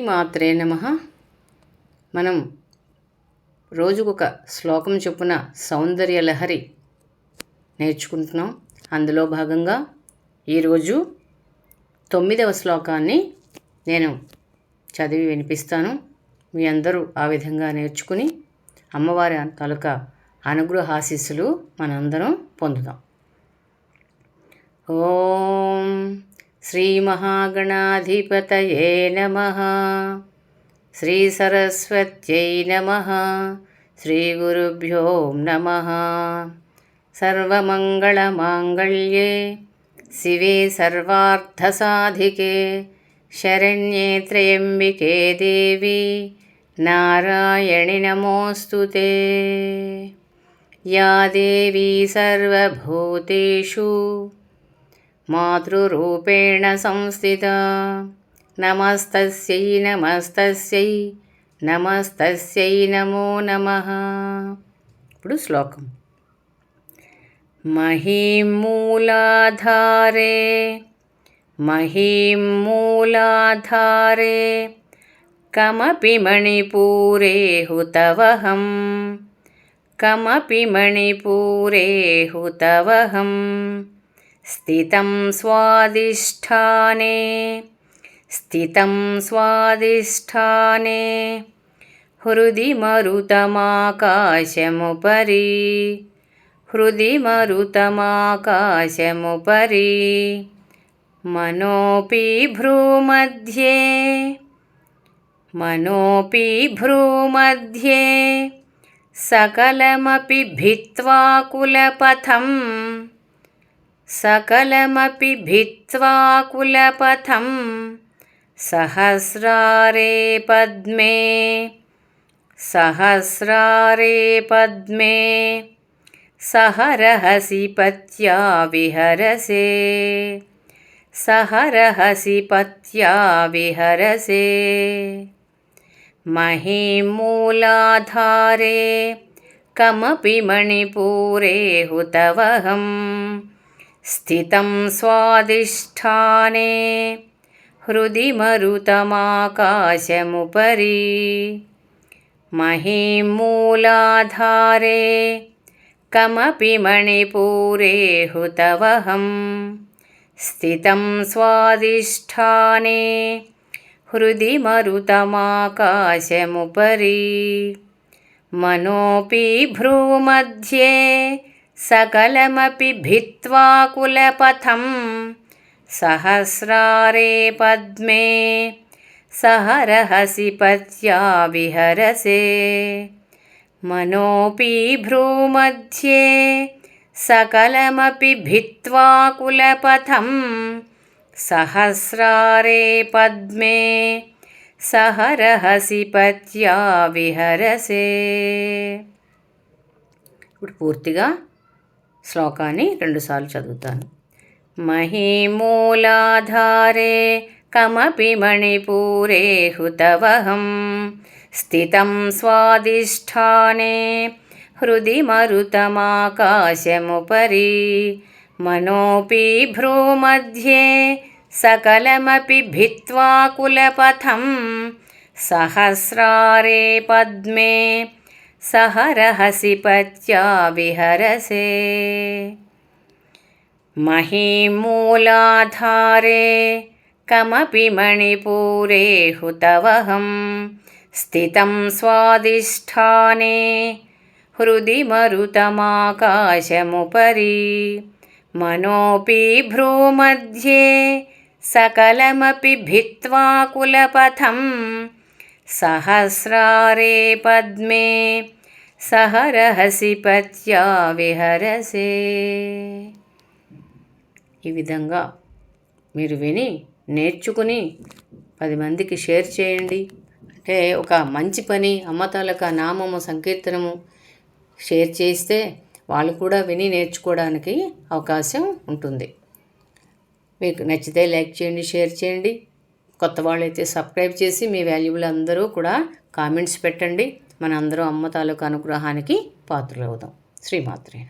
మాత్రే నమ. మనం రోజుకొక శ్లోకం చొప్పున సౌందర్య లహరి నేర్చుకుంటున్నాం. అందులో భాగంగా ఈరోజు తొమ్మిదవ శ్లోకాన్ని నేను చదివి వినిపిస్తాను. మీ అందరూ ఆ విధంగా నేర్చుకుని అమ్మవారి తాలూకా అనుగ్రహాశీస్సులు మనందరం పొందుదాం ఓం श्रीमहागणाधिपतये नमः। श्रीसरस्वत्यै नमः। श्रीगुरुभ्यो नमः। सर्वमङ्गलमाङ्गल्ये शिवे सर्वार्थसाधिके शरण्ये त्र्यम्बिके देवी नारायणि नमोऽस्तु ते। या देवी सर्वभूतेषु మాతృరూపేణ సంస్థిత నమస్తస్యై నమస్తస్యై నమస్తస్యై నమో నమ ఇప్పుడు శ్లోకం మహీం మూలాధారే మహీం మూలాధారే కమపి మణిపూరే హుతవహం కమపి మణిపూరే హుతవహం स्थितं स्वादिष्ठाने स्थितं स्वादिष्ठाने हृदि मरुतमाकाशमुपरि हृदि मरुतमाकाशमुपरि मनोऽपि भ्रूमध्ये मनोऽपि भ्रूमध्ये सकलमपि भित्त्वा कुलपथम् सकलमपि भित्त्वा कुलपथं सहस्रारे पद्मे। सहस्रारे पद्मे। सहरहसि पत्या विहरसे। सहरहसि पत्या विहरसे। महीमूलाधारे कमपि मणिपूरे हुतवहम् स्थितं स्वादिष्ठाने हृदि मरुतमाकाशमुपरि महीमूलाधारे कमपि मणिपूरे हुतवहं स्थितं स्वादिष्ठाने हृदि मरुतमाकाशमुपरि मनोऽपि भ्रूमध्ये सकलमपि भित्त्वा कुलपथं सहस्रारे पद्मे सहरहसि पत्या विहरसे मनोऽपि भ्रूमध्ये सकलमपि भित्त्वा कुलपथं सहस्रारे पद्मे सहरहसि पत्या విహరసే ఇప్పుడు పూర్తిగా శ్లోకాన్ని రెండుసార్లు చదువుతాను మహిమూలాధారే కమపి మణిపూరే హుతవహం స్థితం స్వాదిష్టానే హృది మరుతమాకాశముపరి మనోపి భ్రూमध्ये सकलमपि भित्त्वा कुलपथं सहस्रारे पद्मे सहरहसि पत्या विहरसे महीमूलाधारे कमपि मणिपूरे हुतवहं स्थितं स्वादिष्ठाने हृदि मरुतमाकाशमुपरि मनोऽपि भ्रूमध्ये सकलमपि भित्त्वा कुलपथं सहस्रारे पद्मे సహరహసి పత్యా విహరసే. ఈ విధంగా మీరు విని నేర్చుకుని పది మందికి షేర్ చేయండి. అంటే ఒక మంచి పని అమ్మతాలక నామము సంకీర్తనము షేర్ చేస్తే వాళ్ళు కూడా విని నేర్చుకోవడానికి అవకాశం ఉంటుంది. మీకు నచ్చితే లైక్ చేయండి షేర్ చేయండి. కొత్త వాళ్ళైతే సబ్స్క్రైబ్ చేసి మీ వాల్యుబుల్ అందరూ కూడా కామెంట్స్ పెట్టండి. మనందరం అమ్మ తాలూకు అనుగ్రహానికి పాత్రలవుదాం. శ్రీమాత్రేణ